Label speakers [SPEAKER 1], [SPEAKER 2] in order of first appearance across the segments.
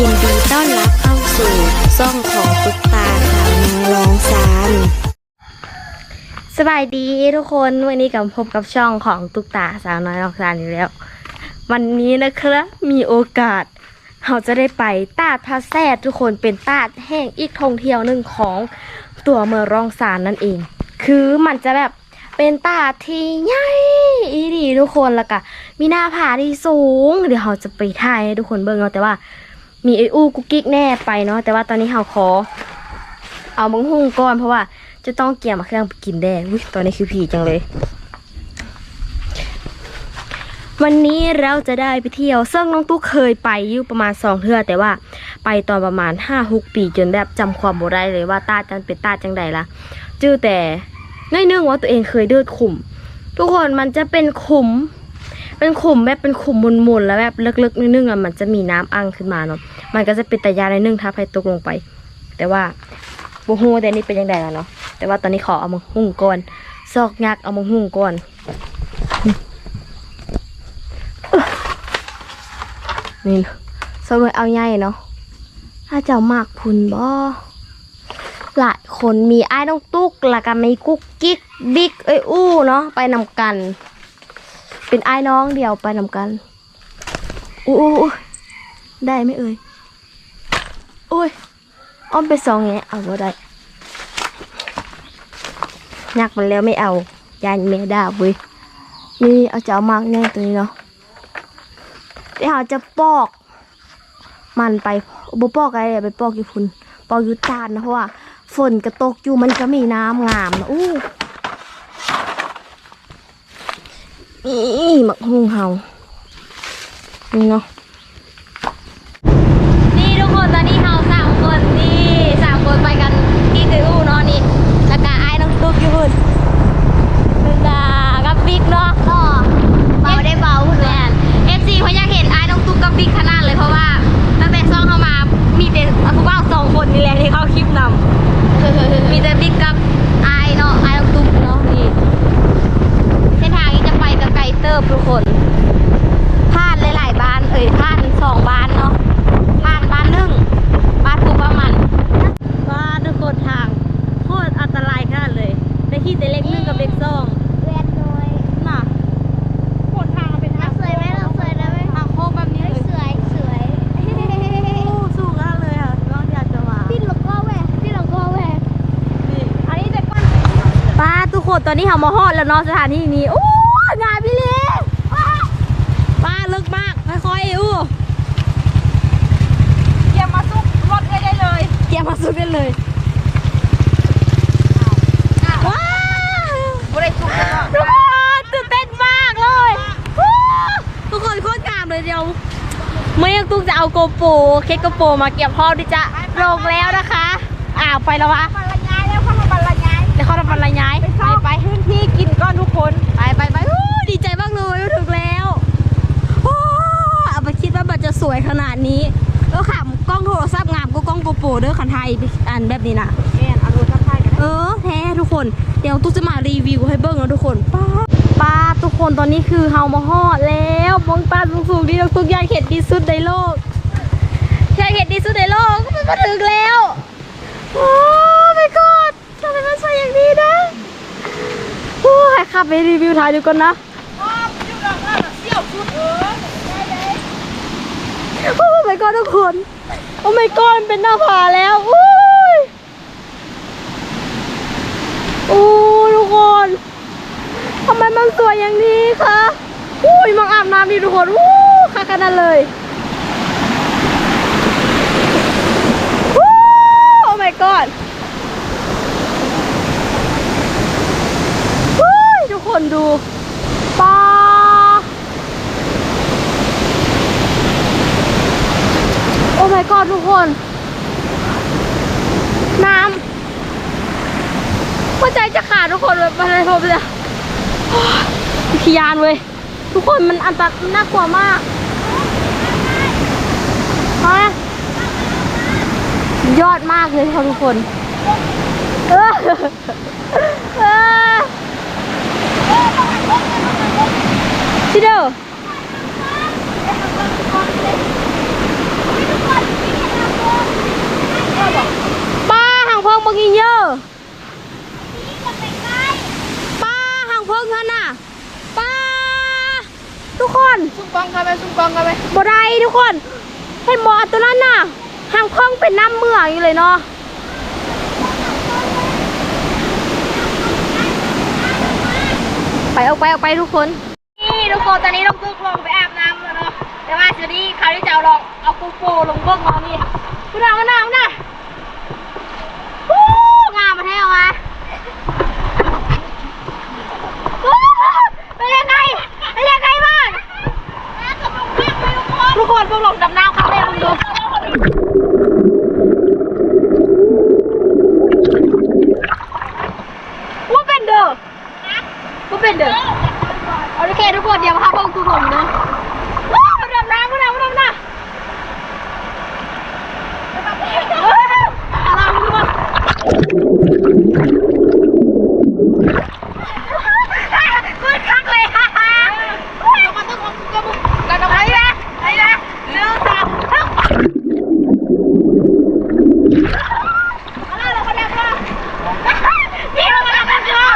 [SPEAKER 1] ยินดีต้อนรับเข้าสู่ซ่องของตุ๊กตาสาวนางรองซานสบายดีทุกคนวันนี้กับพบกับช่องของตุ๊กตาสาวน้อยรองซานอีกแล้ว วันนี้นะครับมีโอกาส เราจะได้ไปตาดพระแซดทุกคนเป็นตาดแห่งอีกท่องเที่ยวหนึ่งของตัวเมืองรองซานนั่นเอง คือมันจะแบบเป็นตาดที่ใหญ่อีดีทุกคนแล้วก็มีหน้าผาที่สูง เดี๋ยวเราจะไปถ่ายให้ทุกคนเบิ่งเนาแต่ว่า มีไออู้กุ๊กกิ๊กแน่ไปเนาะแต่ว่าตอนนี้เราขอ เอามังหุงก่อนเพราะว่าจะต้องเกี่ยมเครื่องกินแดงอุ้ยตอนนี้คือผีจังเลย วันนี้เราจะได้ไปเที่ยวซึ่งน้องตุ๊กเคยไปอยู่ประมาณสองเทื่อแต่ว่าไปตอนประมาณห้าหกปีจนแบบจำความบ่ได้เลยว่าตาจันเป็นตาจังใดละจื้อแต่ง่ายเนื่องว่าตัวเองเคยเดินขุม ทุกคนมันจะเป็นขุม เป็นขุมแบบเป็นขุมมุนๆแล้วแบบลึกๆนึงอะมันจะมีน้ำอังขึ้นมาเนาะมันก็จะเป็นตะยาในนึ่งถ้าใครตกลงไป แต่ว่าบูฮูแต่นี่เป็นยังไงแล้วเนาะแต่ว่าตอนนี้ขอเอามาหุ่งก่อนซอกยักเอามาหุ่งก่อนนี่สมมติเอาใหญ่เนาะถ้าเจ้ามากพุนบ่หลายคนมีไอ้ายน้องตุ๊กล้วก็มีกุ๊กกิ๊กบิ๊กเอ้ยอู้เนาะไปนำกัน เป็นไอ้น้องเดียวไปนำกันอู้อู้อู้ได้ไหมเอ่ยอุ้ยอ้อมไปสองแงะเอาบ่ได้ยักมันแล้วไม่เอายานแม่ด่าเว้ยนี่เอาจะเอามากแน่ตัวนี้เนาะเดี๋ยวจะปอก มันไปบ่ปอกอะไรไปปอกอยู่พุ่นปอกอยู่ตาดนะเพราะว่าฝนกระตกอยู่มันก็มีน้ำงามนะอู้ นี่หมักฮุงเฮานี่เนาะนี่ทุกคนตอนนี้เฮาสามคนนี่สามคนไปกันที่คืออู้เนาะนี่แล้วก็ไอ้น้องตุ๊กอยู่พุ่นนึงดากับบิ๊กเนาะก็เบาได้เบาพุ่นแมน เอฟซีเขาอยากเห็นไอ้น้องตุ๊กกับบิ๊กขนาดเลยเพราะว่าตั้งแต่ซ่องเข้ามา มีแต่ผู้บ่าวสองคนนี่แหละที่เข้าคลิปนำ มีแต่บิ๊กกับไอ้เนาะไอ้น้องตุ๊กเนาะนี่เส้นทางนี้จะไปกับไกลเติบทุกคนผ่านหลายๆบ้านเอ่ยผ่านสองบ้านเนาะผ่านบ้านหนึ่งบ้านปุ๊บบ้านมันบ้านทุกคนทางโคตรอันตรายขนาดเลยแต่ที่แต่เล็กหนึ่งกับเล็กสอง
[SPEAKER 2] เวียนน้อย
[SPEAKER 1] น่ะ
[SPEAKER 3] หนทางมันเป็นทาง
[SPEAKER 2] สวยไหมเราสวยนะไหม
[SPEAKER 3] ทางโค้งแบบนี้
[SPEAKER 2] เฮ้ย
[SPEAKER 3] เลย
[SPEAKER 2] สวยสวย
[SPEAKER 1] โอ้สูงมากเลยค่ะน้องอยากจะมา
[SPEAKER 2] พี่หลงก็แหวกพี่หลงก็แหวก
[SPEAKER 3] อันนี้จะก้อน
[SPEAKER 1] ป้าทุกคน ตอนนี้เรามาฮอดแล้วเนาะสถานที่นี้โอ้งานพี่เลี้ป้าลึกมากค่อยๆอู้
[SPEAKER 3] เกียร์มาซุกรถได้เลย
[SPEAKER 1] เกียร์มาสุดได้เลยว้าว
[SPEAKER 3] บริสุทธิ์เลย
[SPEAKER 1] ทุกคนตื่นเต้นมากเลยวู้ทุกคนโคตรงามเลยเดียวเมื่อยังตุ้งจะเอาโกโปรเคสโกโปรมาเก็บพ่อดิจะลงแล้วนะคะ อ้าวไปแล้ววะ
[SPEAKER 3] บรรยายแล้วเข้ามาบรรยาย
[SPEAKER 1] เดี๋ยวเขาทำบรรยาย
[SPEAKER 3] ไปไปพื้น ที่กินก้อนทุกคน
[SPEAKER 1] ไปไปไปอู้ดีใจมากเลยว่าถึงแล้วโอ้เอาไปคิดว่ามันจะสวยขนาดนี้ แล้วขำกล้องโทรศัพท์งามก็กล้องโกโปรเด้อคันไทยอันแบบนี้นะ
[SPEAKER 3] แอนเอาดูทักทายกัน
[SPEAKER 1] เออแท้ทุกคน เดี๋ยวตุ๊กจะมารีวิวให้เบิ้งนะทุกคนป้าป้าทุกคนตอนนี้คือเฮามาฮอดแล้วมองตาสูงๆที่เราตุ๊กอยากเห็นที่สุดในโลกอยากเห็นที่สุดในโลกมันมาถึงแล้ว โอ้ my god ทำไมมันสวยอย่างนี้นะโอ้ยขับ ไปรีวิวถ่ายดูก่อนนะ
[SPEAKER 3] อ๋ออยู่ดอกอะเสี่ยวชุดเออ
[SPEAKER 1] โอ้ my god ทุกคน โอ้ my god มันเป็นหน้าผาแล้วอุ้ยโอ้ทุกคนทำไมมันสวยอย่างนี้คะอุ้ยมังอาบน้ำดีทุกคนอู้ค่ะขนาดเลยอู้โอ้ my god อุ้ยทุกคน ดูปลาโอ้ my god ทุกคน น้ำหัวใจจะขาดทุกคนแบบอะไรมเลยโอ้ยพยานเว้ยทุกคนมันอันตรายน่ากลัวมากฮะยอดมากเลยค่ะทุกคน เออ Consider. Ba hàng phong bằng nghìn nhờ. Ba hàng phong hơn à. Ba. ทุกคน
[SPEAKER 3] ซุ่ก
[SPEAKER 1] องกันไปซุ่กองกันไปบ่ได้
[SPEAKER 3] ทุกคน
[SPEAKER 1] ให้หมอตัวนั้นน่ะห่างพองเป็นน้ำเมืองอยู่เลยเนาะไปออกไปออกไปทุกคน ทุกคนตอนนี้ลงตึกลงไปอาบน้ำแล้วเนาะแต่ว่าทีนี้คราวที่จะเอาลองเอาปูโปลงเบิ้งมานี่คุณน้าคุณน้าคุณน้าวู้งามมาแท้วะวู้เป็นยังไงเป็นยังไงบ้างทุกคนพวกลงดำน้ำครั้งแรกมึงดูว่าเป็นเด้อว่าเป็นเด้อเคทุกคนเดี๋ยวมาพาพวกทุกคนนะว้าวดำน้ำดำน้ำดำน้ำอะไรมึงดูมันมืดคักเลยฮ่าฮ่าจะมาต้องจะมุกกันเอาไว้นะไอ้นะหนึ่งสองสามอะไรเราคนเดียวกันนี่เราคนเดียวกันเหรอ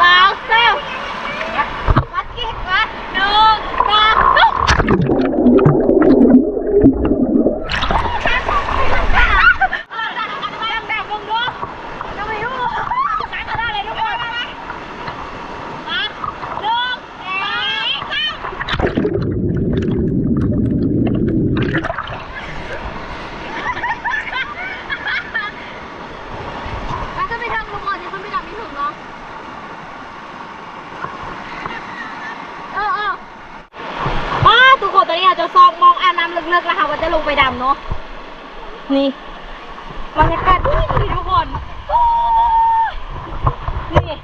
[SPEAKER 1] สาวเซลวัดกี่วัดหนึ่งสองปุ๊บดังๆมึงดูจะไม่รู้สายกระดาษเลยทุกคนมาหนึ่งสองสามมันก็ไปทำทุกคนที่เขาไม่ทำไม่ถูกเนาะ เออเออป้าทุกคนตอนนี้อาจจะซองมองอ่านน้ำ ลึกๆแล้วค่ะว่าจะลงไปดำเนาะ นี่บรรยากาศดีดีทุกคนโอ้ยนี่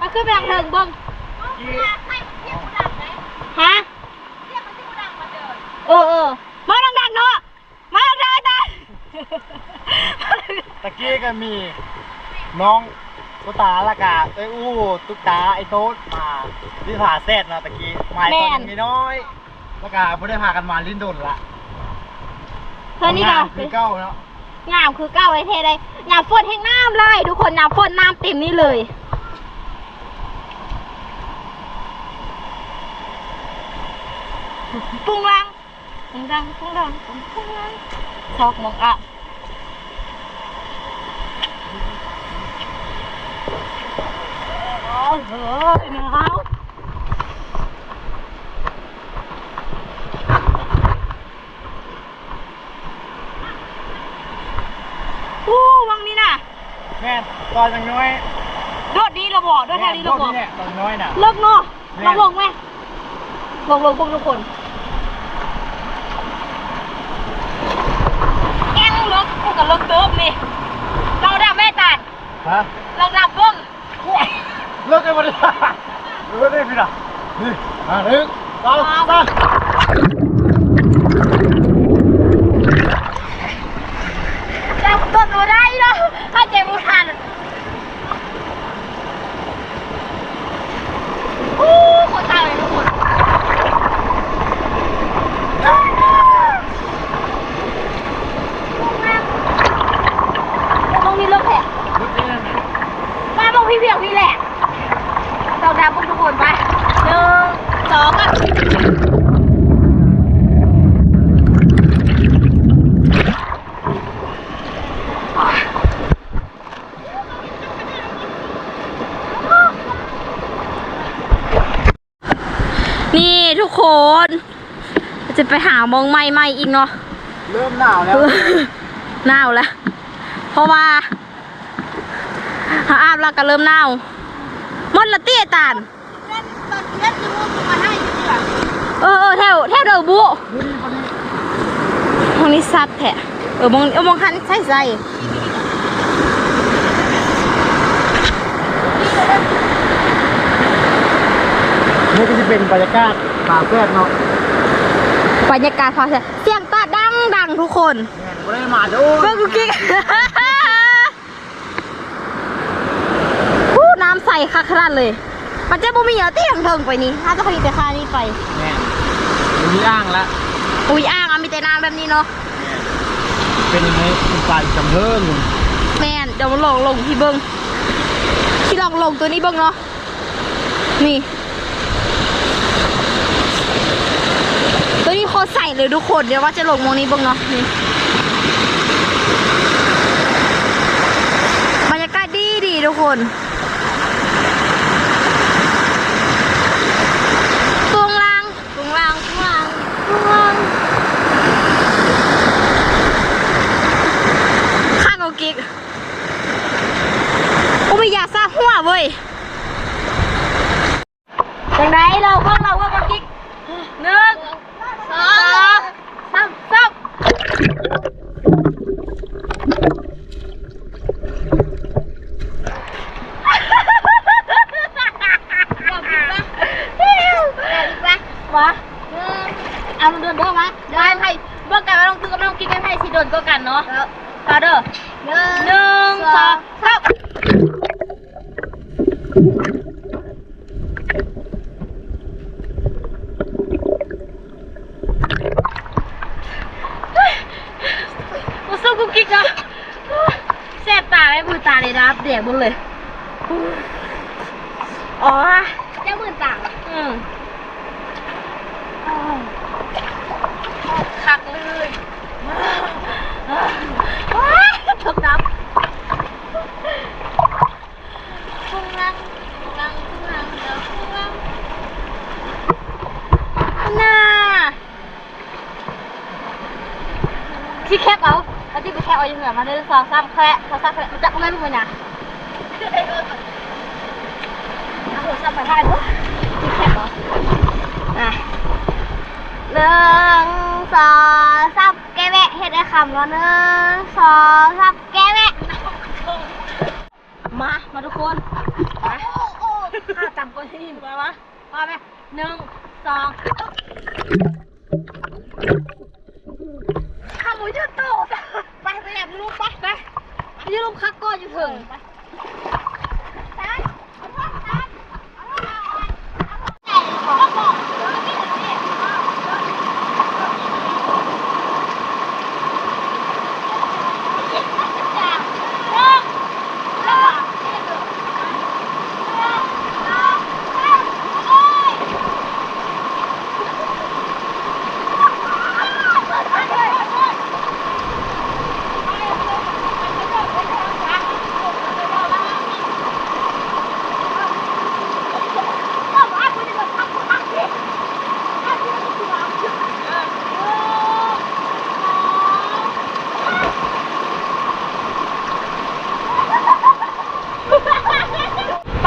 [SPEAKER 1] มันขึ้นไปทางเทิงเบิ้งฮะเออเออมาดังๆเนาะ มาดังๆตา
[SPEAKER 4] ตะกี้ก็มี น้องตุ๊กตาละกาเอ้ยอู้ตุ๊กตาไอ้โต๊ดมาที่ผ่าแซดนะตะกี้ไม้ตอนมีน้อยละกาไม่ได้พากันมาลิ้นดนละ
[SPEAKER 1] เธอนี่ก็
[SPEAKER 4] คือเก้าเนาะ
[SPEAKER 1] งามคือเก้าไอเทได้งามฝนแห่งน้ำเลยทุกคนน้ำฝนน้ำเต็มนี่เลยปุ้งลังปุ้งลังปุ้งลังปุ้งปุ้งลังชอกมองอะโอ้โหหนาวอู้วังนี่น่ะ
[SPEAKER 4] แม่ ตอนยังน้อย
[SPEAKER 1] โดดดีเราบอกโดดแค่นี้เราบอก
[SPEAKER 4] แม่ตอนน้อยน่ะ
[SPEAKER 1] เลิกเนาะ
[SPEAKER 4] แม่
[SPEAKER 1] ลงลงไหมลงลงพวกทุกคนแกงเลิกกูกับเลิกเติมนี่เราดับแม่ตัด
[SPEAKER 4] ฮะ
[SPEAKER 1] เราดับเบิ้ง
[SPEAKER 4] เลิกกันหมดเลยเลิกได้พี่น่ะนี่อะหนึ่งสองสาม
[SPEAKER 1] จับตัวตัวได้เนาะถ้าเจ็บบุทัน อ้คนตายเลยทุกคนตรงนี้เลิกแผล
[SPEAKER 4] เลิกได้นั่นน่ะ
[SPEAKER 1] มาบอกพี่เพียงพี่แหละเราดำพวกทุกคนไปหนึ่งสองอะนี่ทุกคน จะไปหามองใหม่ๆอีกเนาะ
[SPEAKER 4] เริ่มหนาวแล้ว
[SPEAKER 1] หนาวแล้ว เพราะว่าหาอาบแล้วก็เริ่มหนาวหมดละเตี้ยตานเออเออแถวแถวเดอบุมองนี้ซัดแทะเออมองเออมองคันใส่ใส่
[SPEAKER 4] นี่ก็จะเป็นบรรยากาศป่าแซดเนาะ
[SPEAKER 1] บรรยากาศพอใช่เสียงตาดังดังทุกคน
[SPEAKER 4] แม่ไม่ได้มาดู
[SPEAKER 1] เบิ่งกุกกิ๊กผู้น้ำใสคักขนาดเลย มันจะบ่มีเหรอเตี้ยงเทิงไปนี่ถ้าจะผลิตแต่ค่านี้ไป
[SPEAKER 4] แม่มีอ่างละ
[SPEAKER 1] อุ้ยอ่างอะมีแต่น้ำแบบนี้เนาะ
[SPEAKER 4] เป็นยังไงเป็นปลาจำเทิง
[SPEAKER 1] แม่นเดี๋ยวมันลงลงที่เบิ้งที่ลองลงตัวนี้เบิ้งเนาะนี่
[SPEAKER 3] เลยทุกคนเดี๋ยวว่าจะลงมองนี้บ้างเนาะนี่บรรยากาศดีดีทุกคนตวงลางตวงลางตวงลางตวงลางข้างเอากิ๊กกูไม่อยากซาหัวเว้ยจังไดเราก็เราก็มากิ๊กหนึ่งสองสามสามวะเอาเดินเด้อมาได้ไพ่เบิ่งกันไม่ต้องตื้อไม่ต้องกิ๊กกันไพ่สิโดนก็กันเนาะเอาเด้อหนึ่งสองสาม กูสู้กูกิ๊กนะ แสบตาไหมมือตาเลยนะเดียกหมดเลย อ๋อ
[SPEAKER 2] เจ้าหมื่นต่าง
[SPEAKER 3] อืมคักเลยว้ายตกน้ำ
[SPEAKER 2] พุ่งนั่งพุ่งนั่งพุ่งนั่งเดี๋ยวพุ่งนั่ง
[SPEAKER 3] น่าที่แคบเอา แล้วที่ไปแคบเอาอย่างเหนือมาเดินสองสามแคละสองสามแคละจับไม่รู้เลยนะเอาหัวสับไปให้ปุ๊บที่แคบเอาอะ
[SPEAKER 2] หนึ่งสองสามแกแวะเฮ็ดได้คำแล้วหนึ่งสองสามแกแวะ
[SPEAKER 3] มา มาทุกคนมาข้าจำก้อนที่นี่มามามาไหมหนึ่งสองข้าหมูยืดโตไปไปแอบลูกไปไปไปยืดลูกคักก้อนอยู่ถึงไป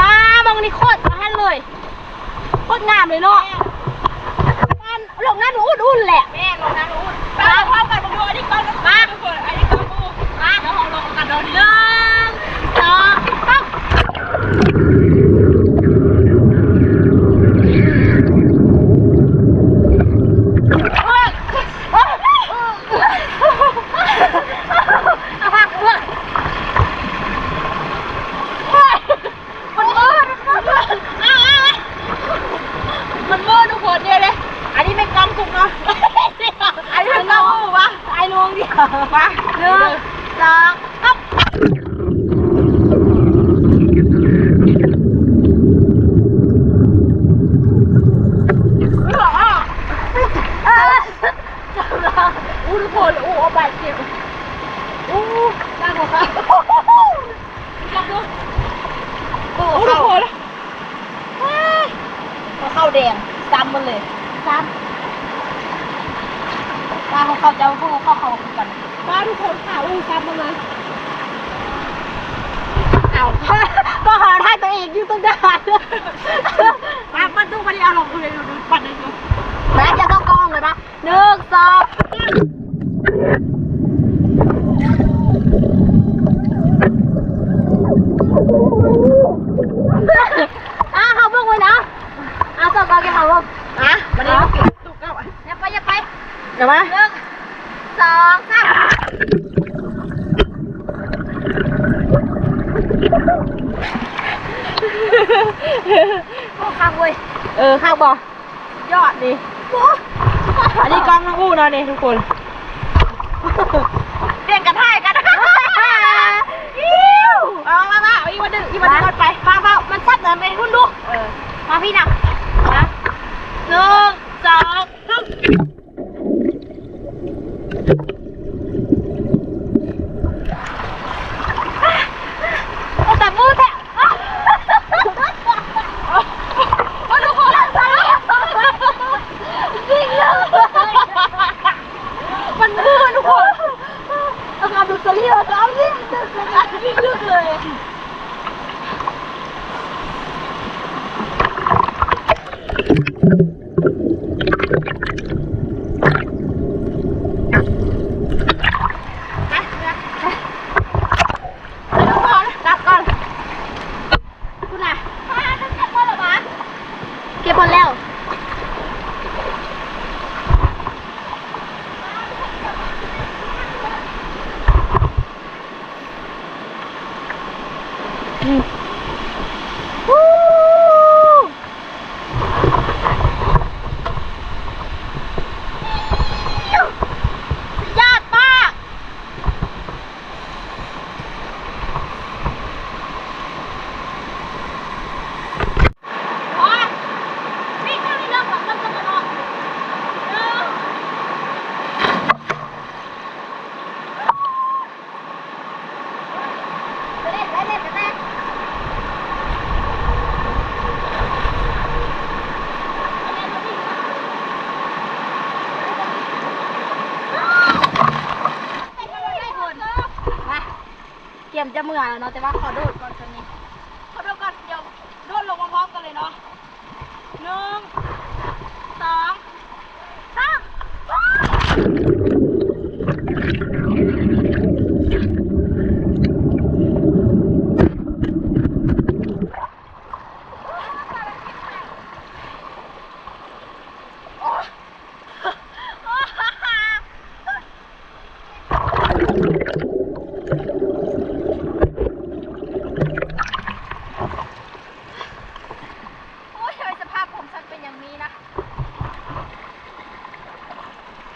[SPEAKER 3] ป้ามองนี่โคตรมาให้เลยโคตรงามเลยเนาะมันห ลงหน้าหนูอุ่นๆแหละ
[SPEAKER 1] แม่ลงนะรู้มาพร้อมกันมาดูอันนี้ก่อนมาทุกอันนี้ก่อนกูมาเดี๋ยวเราลงกันเดี๋ยวนี้
[SPEAKER 3] หนึ่งสองสามเอาผักเพื่อนมันเบิร์มันเบิร์มันเบิร์ทุกคนเนี่ยเลย
[SPEAKER 1] อันนี้ไม่กำสุกเนาะ
[SPEAKER 3] ไอ้เรื่องเราวะไอ้ลวงเดียวมาหนึ่งสองสามเออจับแล้วอู้ทุกคนอู้เอาบาดเจ็บอู้น่ากลัวค่ะจับดูโอ้
[SPEAKER 1] โอ้
[SPEAKER 3] เข้า
[SPEAKER 1] ทุกคน
[SPEAKER 3] เขาเข้าแดงซ้ำมันเลยซ้ำตาเขาเข้าจะพวกเขาเข้าเข้ากัน
[SPEAKER 1] มาทุกคนค่ะอู้ซ้ำมาเลย
[SPEAKER 3] เอาก็หาท่ายตัวเองอยู่ตรงด่าน
[SPEAKER 1] มามันตู้มันเอาลงเลยดูปั่นเลยดู
[SPEAKER 3] แม่จะต้องกองเลยปะหนึ่งสองอะเขาเพิ่งไว้นะอะสองกองกี่เขาเพิ่งอะมาดิ
[SPEAKER 1] ตุกเอา
[SPEAKER 3] อย่าไปอย่าไปเดี๋ยวมาหนึ่งสองสามโอ้ข้างเว้ย
[SPEAKER 1] เออข้างบ่
[SPEAKER 3] ยอดดิ
[SPEAKER 1] อันนี้กล้ องน้องอู้เนาะนี่ทุกคน
[SPEAKER 3] เรียนกันท่ายกันอิว
[SPEAKER 1] เอามามาอีกวันหนึ่งอีกวันหนึ่งไป
[SPEAKER 3] มาเปล่ามันซัดเหมือนเป็นหุ้นดู
[SPEAKER 1] เออ
[SPEAKER 3] มาพี่หนักนะหนึ่งสองสาม
[SPEAKER 1] ยมจะเมื่อยแล้วเนาะแต่ว่าขอโดดก่อนตอนนี้
[SPEAKER 3] ขอโดดก่อนเดี๋ยวโดดลงมาพร้อมกันเลยเนาะหนึ่งสองสาม
[SPEAKER 1] โอ้ยทำไมสภาพผมฉันเป็นอย่างนี้นะ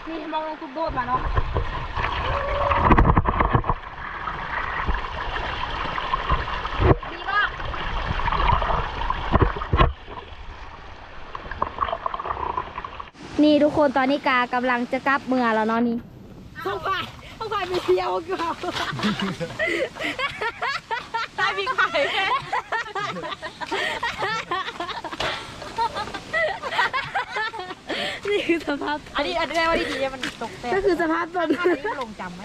[SPEAKER 1] นี่มองลงทุกโดดมาเนาะ ดีมาก นี่ทุกคนตอนนี้กากำลังจะกลับเมืองแล้วเนาะนี่
[SPEAKER 3] ต้องไปต้องไปไปเที่ยวกันได้มีไข่
[SPEAKER 1] นี่คือสภาพ
[SPEAKER 3] อันนี้อันนี้ว่าดีๆมันตกแต่
[SPEAKER 1] ก็คือสภาพตอน
[SPEAKER 3] อันนี้ลงจำไหม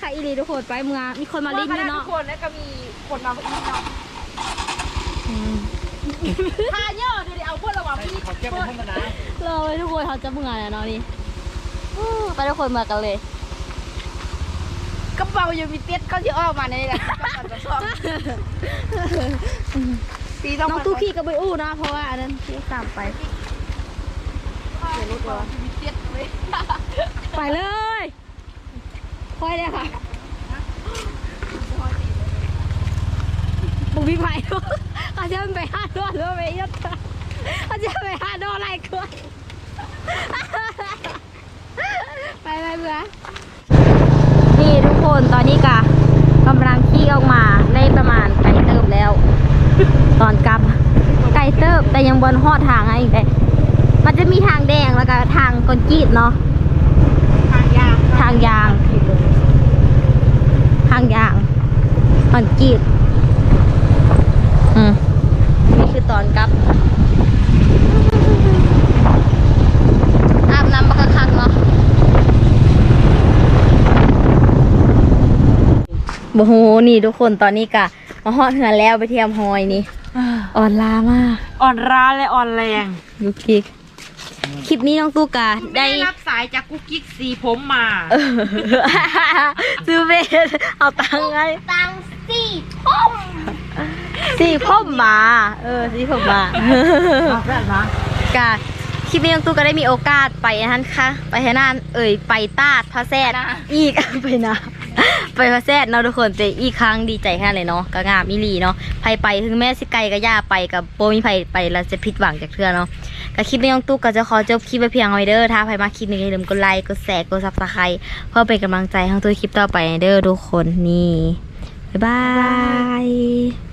[SPEAKER 1] ค่ะอีลีทุกคนไปเมืองมีคนมาลิ้นด้วย
[SPEAKER 3] ทุ
[SPEAKER 1] เนาะ
[SPEAKER 3] กคนแล้วก็มีคนมาอีกเนาะทาเยอะเดี๋ยวเอาพวกระหว่างพี่
[SPEAKER 4] ขอเก็บเป็นธรรมดาร
[SPEAKER 1] อเลยทุกคนเขาจะเมืองแล้วเนาะนี่อู้ไปทุกคนมากันเลย
[SPEAKER 3] กระเป๋ายังมีเตี้ยก็จะออกมาในนี้แหละจะชอบปีต้อง
[SPEAKER 1] น้องตู้ขี่ก็ไปอู้นะเพราะว่าอันนั้นที่ตามไป
[SPEAKER 3] มีเตี้ยเลย
[SPEAKER 1] ไปเลยค่อยเลยค่ะบุกพี่ไผ่เขาจะไปห้าดอลหรือว่าไปยัดเขาจะไปห้าดอลอะไรก่อน ไปไปเบื่อนี่ทุกคนตอนนี้กะกำลังขี่ออกมาได้ประมาณไกลเติบแล้ว ตอนกลับไกลเติบแต่ยังบนหอดทางให้อีกเลยมันจะมีทางแดงแล้วก็ทางคอนกรีตเนาะ
[SPEAKER 3] ทางยาง
[SPEAKER 1] ทางยาง ทางยางคอนกรีตอืมนี่คือตอนกลับ อาบน้ำบักคักๆเนาะโอ้โหนี่ทุกคนตอนนี้กะมาฮอดเหือนแล้วไปเทียมหอยนี่อ่อนล้ามาก
[SPEAKER 3] อ่อนร้าและอ่อนแรง
[SPEAKER 1] ดูคลิปคลิปนี้น้องตู้กะได้
[SPEAKER 3] ได้รับสายจากกุ๊กกิ๊กสีผมมา
[SPEAKER 1] เออซื้อเบสเอาตังค์ไง
[SPEAKER 2] ตังสี่ทุ่ม
[SPEAKER 1] สีผมมา เออสีผมมา
[SPEAKER 4] มาแฟนนะ
[SPEAKER 1] กะ คลิปนี้น้องตู้ก็ได้มีโอกาสไปนั่นค่ะ ไปให้นั่นเอ่ยไปตาดพระแซดอีก ไปนะ ไปพระแซดเนาะทุกคนแต่อีกครั้งดีใจแค่ไหนเนาะก็งามมิลีเนาะไปไปถึงแม่สิไกลก็ย่าไปกับโปมีไผไปแล้วจะผิดหวังจากเทื่อเนาะก็คลิปนี้น้องตู้ก็จะขอจบคลิปไปเพียงเอาไว้เด้อถ้าใครมาคลิปนี้อย่าลืมกดไลค์กดแชร์กดซับสไครต์เพื่อเป็นกำลังใจให้น้องตู้คลิปต่อไปเด้อทุกคนนี่บ๊ายบาย